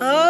Oh.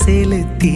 செலுத்தே